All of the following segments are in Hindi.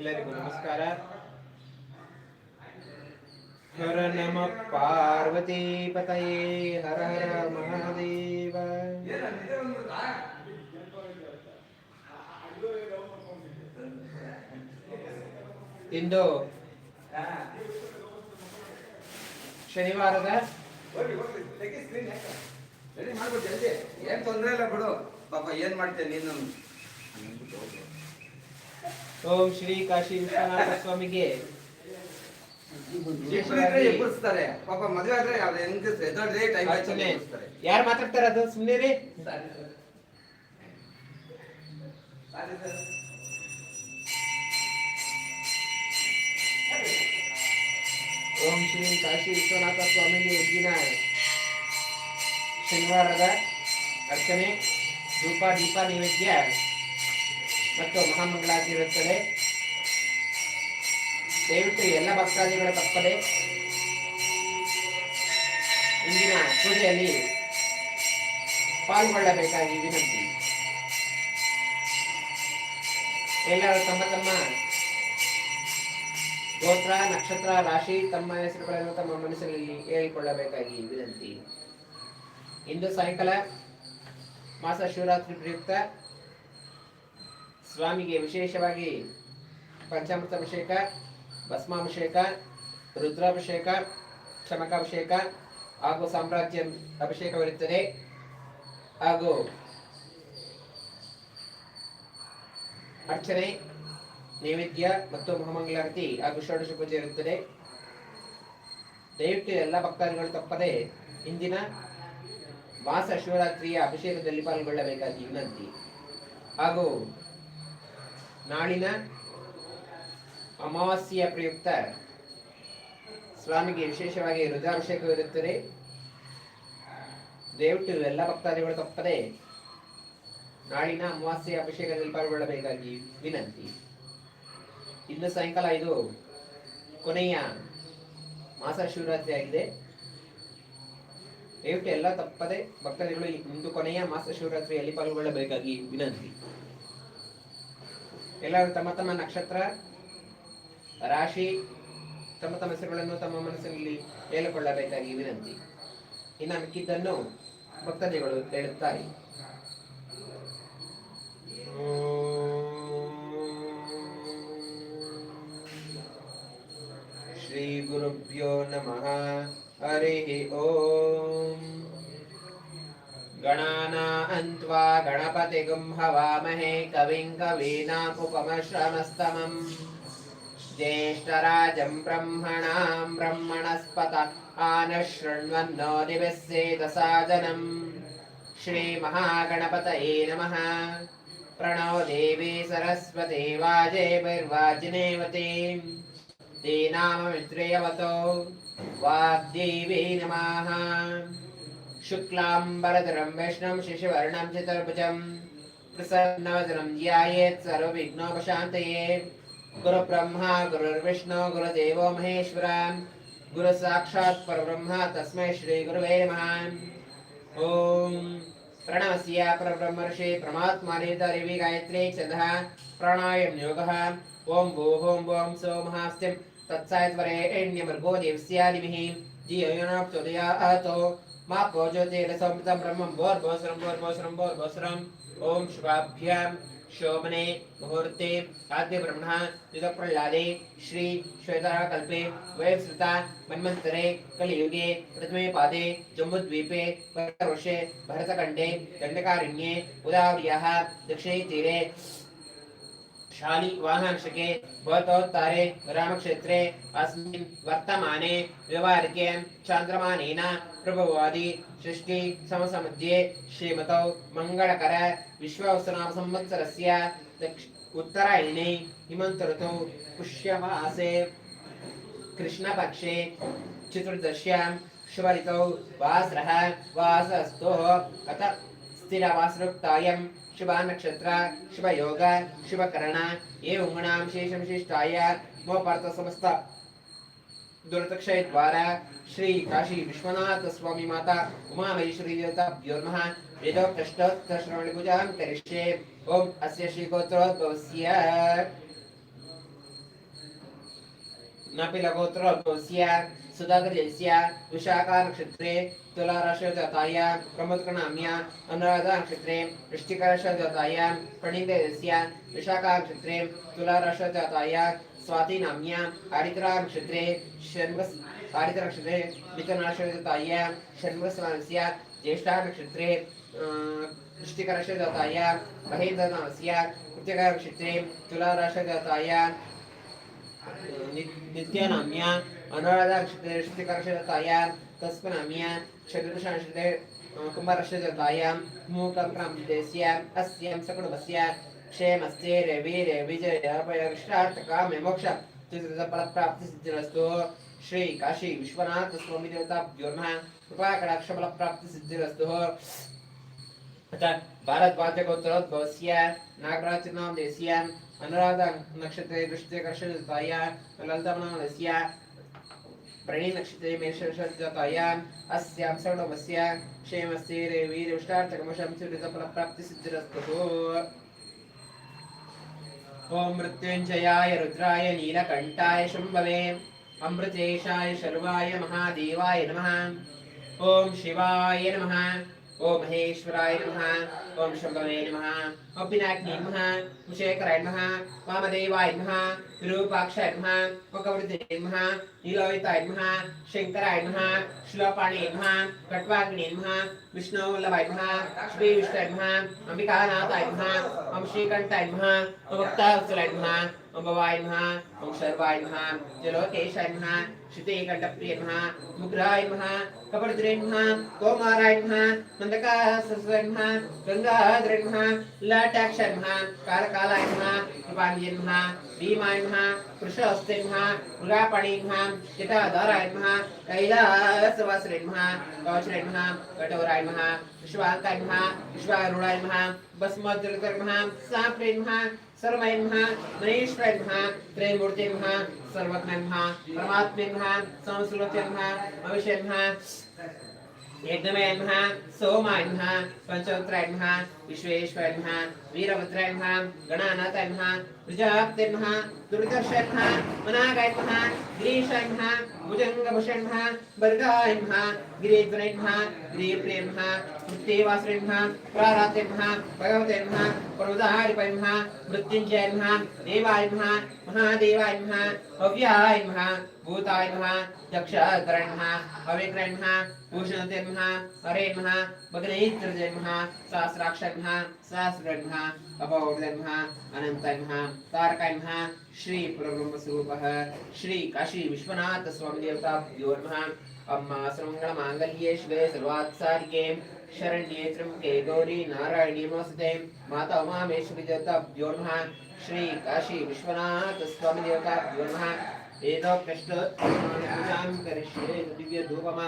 ಎಲ್ಲರಿಗೂ ನಮಸ್ಕಾರ. ಹರ ನಮ ಪಾರ್ವತಿ ಪತಯೇ, ಹರ ಹರ ಮಹಾದೇವ. ಇಂದು ಶನಿವಾರದ ಏನ್ ತೊಂದ್ರೆ ಇಲ್ಲ ಬಿಡು. ಪಾಪ ಏನ್ ಮಾಡ್ತೇನೆ ನೀನು? ಓಂ ಶ್ರೀ ಕಾಶಿ ವಿಶ್ವನಾಥ ಸ್ವಾಮಿಗೆ ಇಬ್ಬರಿದ್ರೆ ಎಬ್ಬರಿಸ್ತಾರೆ ಪಾಪ ಮದುವೆ ಆದ್ರೆ ಅದು ಹೆಂಗ್ ಎದ್ದೋಡ್ರಿ ಟೈಮ್ ಅರ್ಚನೆ ಎಬ್ಬರಿಸ್ತಾರೆ ಯಾರು ಮಾತಾಡ್ತಾರ ಅದು ಸುಮ್ಮನೆ ರೀ ಓಂ ಶ್ರೀ ಕಾಶಿ ವಿಶ್ವನಾಥ ಸ್ವಾಮಿಗೆ ದಿನ ಶನಿವಾರದ ಅರ್ಚನೆ ಧೂಪ ದೀಪ ನೈವೇದ್ಯ ಮತ್ತು ಮಹಾಮಂಗಳಾರತಿ ಇರುತ್ತದೆ ದಯವಿಟ್ಟು ಎಲ್ಲ ಭಕ್ತಾದಿಗಳ ತಪ್ಪದೆ ಇಂದಿನ ಪೂಜೆಯಲ್ಲಿ ಪಾಲ್ಗೊಳ್ಳಬೇಕಾಗಿ ವಿನಂತಿ. ಎಲ್ಲರೂ ತಮ್ಮ ತಮ್ಮ ಗೋತ್ರ, ನಕ್ಷತ್ರ, ರಾಶಿ, ತಮ್ಮ ಹೆಸರುಗಳನ್ನು ತಮ್ಮ ಮನಸ್ಸಿನಲ್ಲಿ ಹೇಳಿಕೊಳ್ಳಬೇಕಾಗಿ ವಿನಂತಿ. ಇಂದು ಸಾಯಂಕಾಲ ಮಾಸ ಶಿವರಾತ್ರಿ ಪ್ರಯುಕ್ತ ಸ್ವಾಮಿಗೆ ವಿಶೇಷವಾಗಿ ಪಂಚಾಮೃತ ಅಭಿಷೇಕ ಭಸ್ಮಾಭಿಷೇಕ, ರುದ್ರಾಭಿಷೇಕ ಚಮಕಾಭಿಷೇಕ ಹಾಗೂ ಸಾಮ್ರಾಜ್ಯ ಅಭಿಷೇಕವಿರುತ್ತದೆ ಹಾಗೂ ಅರ್ಚನೆ, ನೈವೇದ್ಯ ಮತ್ತು ಮಹಾಮಂಗಳಾರತಿ ಹಾಗೂ ಷೋಡಶ ಪೂಜೆ ಇರುತ್ತದೆ. ದಯವಿಟ್ಟು ಎಲ್ಲ ಭಕ್ತಾದಿಗಳು ತಪ್ಪದೆ ಇಂದಿನ ಮಾಸ ಶಿವರಾತ್ರಿಯ ಅಭಿಷೇಕದಲ್ಲಿ ಪಾಲ್ಗೊಳ್ಳಬೇಕಾಗಿ ವಿನಂತಿ. ಹಾಗೂ ನಾಳಿನ ಅಮಾವಾಸ್ಯೆಯ ಪ್ರಯುಕ್ತ ಸ್ವಾಮಿಗೆ ವಿಶೇಷವಾಗಿ ರುದ್ರಾಭಿಷೇಕವಿರುತ್ತದೆ ದಯವಿಟ್ಟು ಎಲ್ಲ ಭಕ್ತಾದಿಗಳು ತಪ್ಪದೆ ನಾಳಿನ ಅಮಾವಾಸ್ಯೆಯ ಅಭಿಷೇಕದಲ್ಲಿ ಪಾಲ್ಗೊಳ್ಳಬೇಕಾಗಿ ವಿನಂತಿ. ಇಂದು ಸಾಯಂಕಾಲ ಇದು ಕೊನೆಯ ಮಾಸ ಶಿವರಾತ್ರಿ ಆಗಿದೆ. ದಯವಿಟ್ಟು ಎಲ್ಲ ತಪ್ಪದೆ ಭಕ್ತಾದಿಗಳು ಇಂದು ಕೊನೆಯ ಮಾಸ ಶಿವರಾತ್ರಿಯಲ್ಲಿ ಪಾಲ್ಗೊಳ್ಳಬೇಕಾಗಿ ವಿನಂತಿ. ಎಲ್ಲರೂ ತಮ್ಮ ತಮ್ಮ ನಕ್ಷತ್ರ, ರಾಶಿ, ತಮ್ಮ ತಮ್ಮ ಹೆಸರುಗಳನ್ನು ತಮ್ಮ ಮನಸ್ಸಿನಲ್ಲಿ ಹೇಳಿಕೊಳ್ಳಬೇಕಾಗಿ ವಿನಂತಿ. ಇನ್ನು ಮಿಕ್ಕಿದ್ದನ್ನು ಭಕ್ತಾದಿಗಳು ಹೇಳುತ್ತಾರೆ. ಶ್ರೀ ಗುರುಭ್ಯೋ ನಮಃ. ಹರಿ ಓಂ. गणानान्त्वा गणपतिगुं हवामहे कविं कवीनामुपमश्रमस्तमम् ज्येष्ठराजं ब्रह्मणां ब्रह्मणस्पत आनशृण्वन्नो दिवस्येदसादनम् श्रीमहागणपतये नमः प्रणो देवी सरस्वती वाजेभिर्वाजिनेवती दीनाममित्रियवतो वाग्देवी नमः शुक्लाम्बरधरं विष्णुं शिशुवर्णं चतुर्भुजं, प्रसन्नवदनं ध्यायेत् सर्वविघ्नोपशान्तये गुरुब्रह्मा, गुरुर्विष्णु, गुरुदेवो महेश्वरा गुरुसाक्षात् परब्रह्म, तस्मै श्रीगुरुवे नमः। ॐ प्रणवस्य परब्रह्मर्षि परमात्माने गायत्री छन्दः, प्राणायाम योगः। ॐ भूः, ॐ भुवं सोमहास्त्यं तत्सायत्वरेण्यमर्गो देवस्य निमिः धियोयोनोक्तोदयातो मा भोजोतिरसमृतं ब्रह्मं भोर्भोसरं ॐ शुभाभ्यां मुहूर्ते युगप्रह्लादे श्री मन्वन्तरे कलियुगे, प्रथमे पादे, जम्बुद्वीपे वर्षे भरतखण्डे, दण्डकारण्ये उदावर्याः दक्षिणे तीरे। शालिवाहनक्षके भवतोत्तारे रामक्षेत्रे अस्मिन् वर्तमाने व्यवहारिके चान्द्रमानेन प्रभवादि षष्टि समसमध्ये श्रीमतौ मङ्गलकर विश्ववसनाम संवत्सरस्य दक्ष उत्तरायणे हिमन्तऋतौ पुष्यमासे कृष्णपक्षे चतुर्दश्यां शुभऋतौ वासरः वासस्तोः अत स्थिरवासरुक्तायं शुभा नक्षत्र शुभयोग शुभकरण ये उंगणाम शेषं शिष्टाय मोपार्थ समस्त दुर्तक्षय द्वारा श्री काशी विश्वनाथ स्वामी माता उमा महेश्वरी देवताभ्यो वेदोक्त श्रवण पूजा करिष्ये। ओम अस्य श्री गोत्रोद्भवस्य नपिलगोत्रोद्भवस्य सुधागजस्य विशाखानक्षत्रे तुलाराशजातायां प्रमोदकनाम्या अनुराधानक्षत्रे वृश्चिकराशजातायां प्रणीतस्य विशाखानक्षत्रे तुलाराशजातायां स्वातिनाम्या हरिद्रानक्षत्रे षण्वस् हरिद्रनक्षत्रे तुलाराशजातायां नित्यानाम्या अनुराधाक्षत्रतायां तस्मनाम्या षड्दशांशते कुम्भरक्षतायां मूकङ्क्रामदेस्य अस्यां सकुटुम्बस्य, क्षेमस्ते रविरे विजयपयकृष्णार्थकामे मोक्ष फलप्राप्तिसिद्धिरस्तु श्री काशी विश्वनाथ स्वामी देवताभ्यो नमः कृपाकटाक्षफलप्राप्तिसिद्धिरस्तु। अथ भारद्वाचकोत्तरोद्भवस्य नागराजनाम देस्य अनुराधा नक्षत्रे दृष्टिकर्षजाताया ललितमनामस्य प्रणि नक्षत्रे मेषजातायाम् अस्यां सौडमस्य क्षेमस्य वीरविष्टार्थकमशं सुहृतफलप्राप्तिसिद्धिरस्तु ॐ मृत्युञ्जयाय रुद्राय नीलकण्ठाय शम्भवे अमृतेशाय शर्वाय महादेवाय नमः ॐ शिवाय नमः ॐ महेश्वराय नमः ॐ शम्भवे नमः ॐ पिनाकिनी नमः ॐ शेखराय नमः, वामदेवाय नमः, विरूपाक्षाय नमः ॐ नमः नीलोहिताय नमः शङ्कराय नमः शिलोपाणि नमः कट्वाग्नि नमः, विष्णुवल्लभाय नमः श्रीविष्णाय नमः अम्बिकानाथाय नमः ॐ श्रीकण्ठाय नमः ॐ भक्तावत्सलाय नमः ॐ भवाय नमः ॐ शर्वाय नमः, जलोकेशाय नमः క్షితేకంఠప్రియ నమ ముగ్రాయ నమ కపడద్రే నమ కోమారాయ నమ మందకాసస్రాయ నమ గంగాధర నమ లటాక్ష నమ కాలకాలాయ నమ కృపాంజయ నమ భీమాయ నమ కృషహస్తే నమ మృగాపణే నమ చితాధారాయ నమ కైలాసవాసరే నమ కౌచరే నమ కఠోరాయ నమ విశ్వాంతాయ నమ విశ్వారుణాయ सर्वमय नमः महेश्वराय नमः त्रयमूर्ते नमः सर्वज्ञ नमः परमात्मे नमः संस्कृते नमः अविषय नमः यज्ञमय नमः सोमाय नमः पंचोत्तराय नमः विश्वेश्वराय नमः वीरभद्राय नमः गणानाथाय नमः प्रजापते नमः दुर्दर्शाय नमः मनागाय नमः गिरीशाय नमः भुजङ्गभूषाय नमः वर्गाय नमः गिरिध्वराय नमः गिरिप्रिय దేవాశ్రయ నమ ప్రారాధ్య నమ భగవతే నమ పర్వతారిపై నమ మృత్యుంజయ నమ దేవాయ నమ మహాదేవాయ నమ భవ్యాయ నమ భూతాయ నమ దక్షాగ్రయ నమ పవిత్రయ నమ భూషణతే నమ హరే నమ సహస్రాక్ష నమ సహస్ర అనంత తారకాయ శ్రీ పరబ్రహ్మస్వరూప శ్రీ కాశీ విశ్వనాథ స్వామి దేవతాభ్యో నమ. అమ్మ సుమంగళ శివే సర్వాత్సారికే शरण्ये त्र्यम्बके गौरी नारायणी नमस्ते माता उमामेश्वरी देवताभ्यो नमः। श्री काशी विश्वनाथ स्वामी देवताभ्यो नमः। कृष्ण पूजां करिष्ये दिव्यधूपमा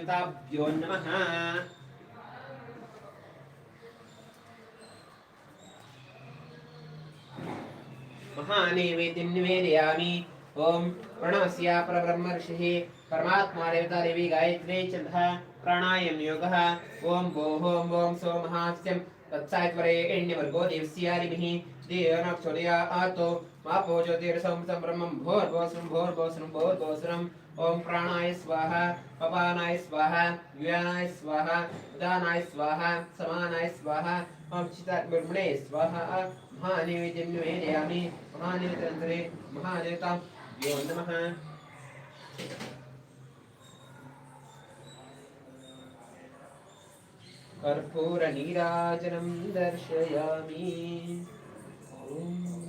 महादेवताभ्यो नमः। महानैवेद्यं निवेदयामि। ॐ प्रणवस्य परब्रह्म ऋषिः परमात्मा देवता देवी गायत्री चन्द्रः। प्राणायाम योगः। तत्सायत्वरे एण्यवर्गो देवस्यारिभिः आतो। ॐ प्राणाय स्वाहा पपानाय स्वाहा व्यानाय स्वाहा, उदानाय स्वाहा, समानाय स्वाहा ॐ चितात्मर्मणे स्वाहा महानैवेद्यं निवेदयामि महानैवेद्यन्तरे महादेवतां, यो नमः। कर्पूरनीराजनं दर्शयामि। ॐ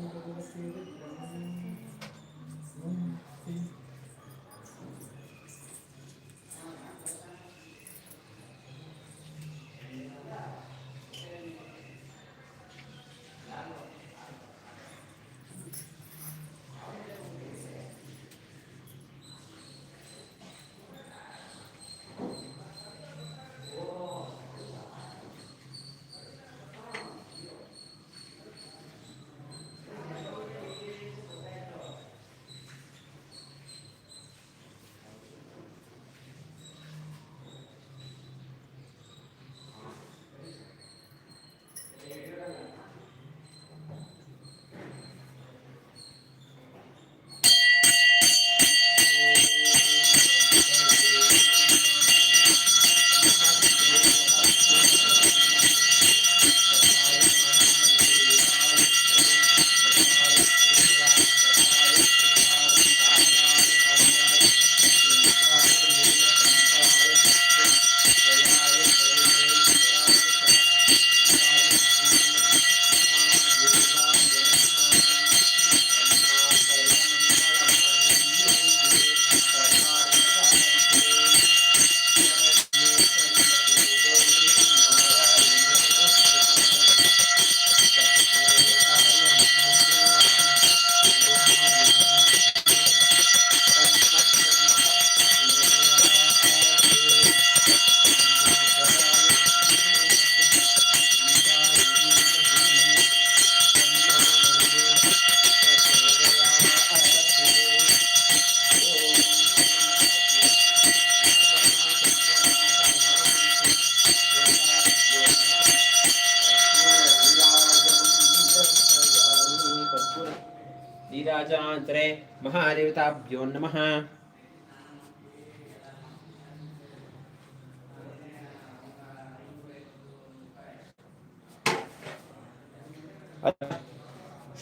महादेवताभ्यो नमः.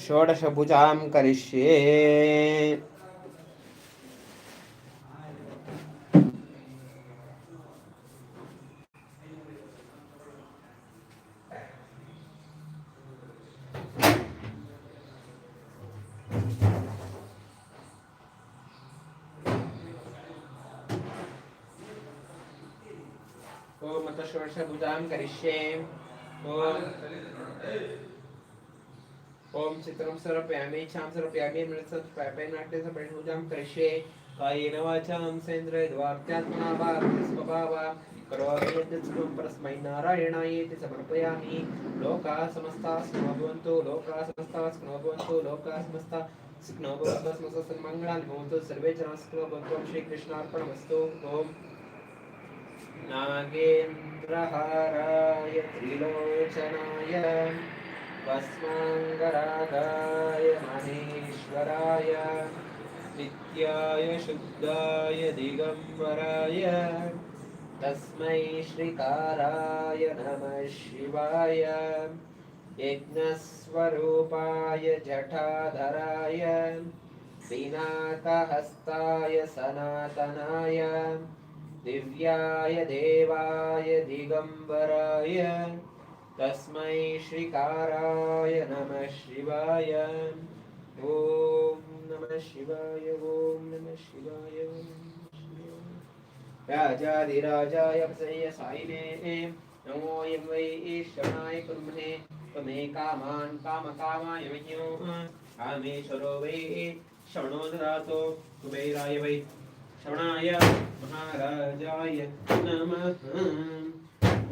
षोडशभुजां करिष्ये। षोडशभुजां करिष्ये। ॐ चित्रं समर्पयामि इच्छां समर्पयामि मृत्समर्पयामि पूजां करिष्ये। कायेन वाचां सेन्द्रद्वार्त्यात्मना वा स्वभावा, करोमि यद्यत्सर्वं परस्मै नारायणायेति समर्पयामि। लोकाः समस्ताः सुखिनो भवन्तु, लोकाः समस्ताः सुखिनो भवन्तु, लोकाः समस्ताः सुखिनो भवन्तु, समस्त सन्मङ्गलानि भवन्तु, सर्वे जनाः सुखिनो भवन्तु। श्रीकृष्णार्पणमस्तु। ॐ नागेन्द्रहाराय त्रिलोचनाय भस्माङ्गरागाय महेश्वराय नित्याय शुद्धाय दिगम्बराय तस्मै श्रीकाराय नमः शिवाय यज्ञस्वरूपाय जटाधराय पिनाकहस्ताय सनातनाय दिव्याय देवाय दिगम्बराय, तस्मै श्रीकाराय नमः शिवाय। ॐ नमः शिवाय, ॐ नमः शिवाय राजाधिराजाय वसय सायिने नमो वै ईश्वराय कुर्महे, त्वमे कामान् कामकामाय मह्यो कामेश्वरो वै श्रवणो ददातो, कुबेराय वै श्रवणाय महाराजाय नमः।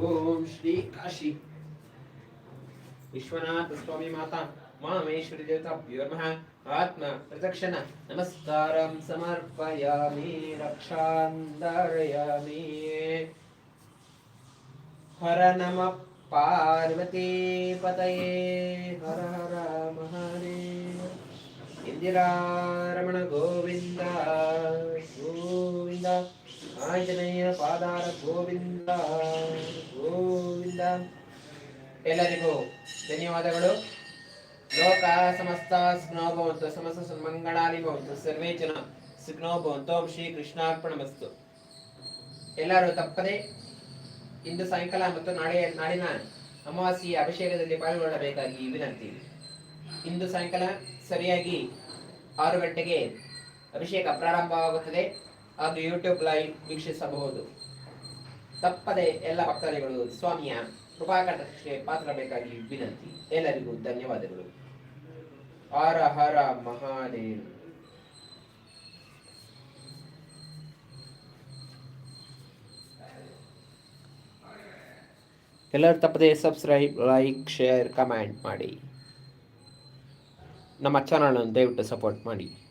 ॐ श्री काशी। विश्वनाथ स्वामी माता, मामेश्वरी देवताभ्यो नमः। आत्मा प्रदक्षिण। नमस्कारं समर्पयामि रक्षान्दर्यामि हर नमः पार्वती पतये हर हर महादेव। ಇಂದಿರಾರಮಣ ಗೋವಿಂದ ಗೋವಿಂದ, ಆಂಜನೇಯ ಪಾದಾರ ಗೋವಿಂದ ಗೋವಿಂದ. ಎಲ್ಲರಿಗೂ ಧನ್ಯವಾದಗಳು. ಲೋಕ ಸಮಸ್ತ ಸುಗ್ನೋ ಭವಂತು ಸಮಸ್ತ ಸುಮಂಗಳಿ ಭವಂತ, ಸರ್ವೇ ಜನ ಸುಗ್ನೋ ಶ್ರೀ ಕೃಷ್ಣಾರ್ಪಣಮಸ್ತು ಎಲ್ಲರೂ ತಪ್ಪದೆ ಇಂದು ಸಾಯಂಕಾಲ ಮತ್ತು ನಾಳೆ, ನಾಳಿನ ಅಮಾವಾಸ್ಯೆಯ ಅಭಿಷೇಕದಲ್ಲಿ ಪಾಲ್ಗೊಳ್ಳಬೇಕಾಗಿ ವಿನಂತಿ. ಇಂದು ಸಾಯಂಕಾಲ ಸರಿಯಾಗಿ ಆರು ಗಂಟೆಗೆ ಅಭಿಷೇಕ ಪ್ರಾರಂಭವಾಗುತ್ತದೆ. ಹಾಗೂ ಯೂಟ್ಯೂಬ್ ಲೈವ್ ವೀಕ್ಷಿಸಬಹುದು. ತಪ್ಪದೆ ಎಲ್ಲ ಭಕ್ತಾದಿಗಳು ಸ್ವಾಮಿಯ ಕೃಪಾಕಂಡಕ್ಕೆ ಪಾತ್ರ ಬೇಕಾಗಿ ವಿನಂತಿ. ಎಲ್ಲರಿಗೂ ಧನ್ಯವಾದಗಳು. ಹರ ಹರ ಮಹಾದೇವ್. ಎಲ್ಲರೂ ತಪ್ಪದೆ ಸಬ್ಸ್ಕ್ರೈಬ್ ಲೈಕ್ ಶೇರ್ ಕಮೆಂಟ್ ಮಾಡಿ. ನಮ್ಮ ಚಾನಲನ್ನು ದಯವಿಟ್ಟು ಸಪೋರ್ಟ್ ಮಾಡಿ.